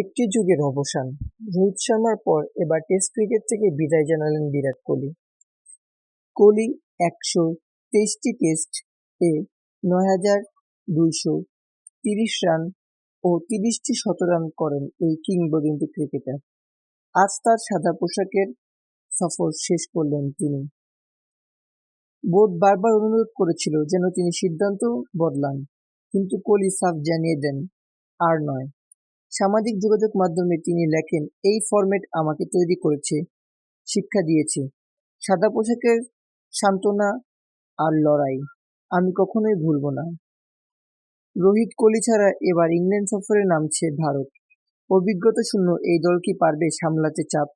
একটি যুগের অবসান। রোহিত শর্মার পর এবার টেস্ট ক্রিকেট থেকে বিদায় জানালেন বিরাট কোহলি। কোহলি একশো তেইশটি টেস্ট এ নয় হাজার দুইশো তিরিশ রান ও তিরিশটি শতরান করেন এই কিংবদন্তি ক্রিকেটার। আজ তার সাদা পোশাকের সফর শেষ করলেন তিনি। বোর্ড বারবার অনুরোধ করেছিল যেন তিনি সিদ্ধান্ত বদলান, কিন্তু কোহলি সাফ জানিয়ে দেন, আর নয়। সামাজিক যোগাযোগ মাধ্যমে তিনি লেখেন, এই ফরম্যাট আমাকে তৈরি করেছে, শিক্ষা দিয়েছে। সাদা পোশাকের সান্ত্বনা আর লড়াই, আমি কখনোই ভুলব না। রোহিত কোহলি ছাড়া এবার ইংল্যান্ড সফরে নামছে ভারত। অভিজ্ঞতা শূন্য, এই দল কি পারবে সামলাতে চাপ?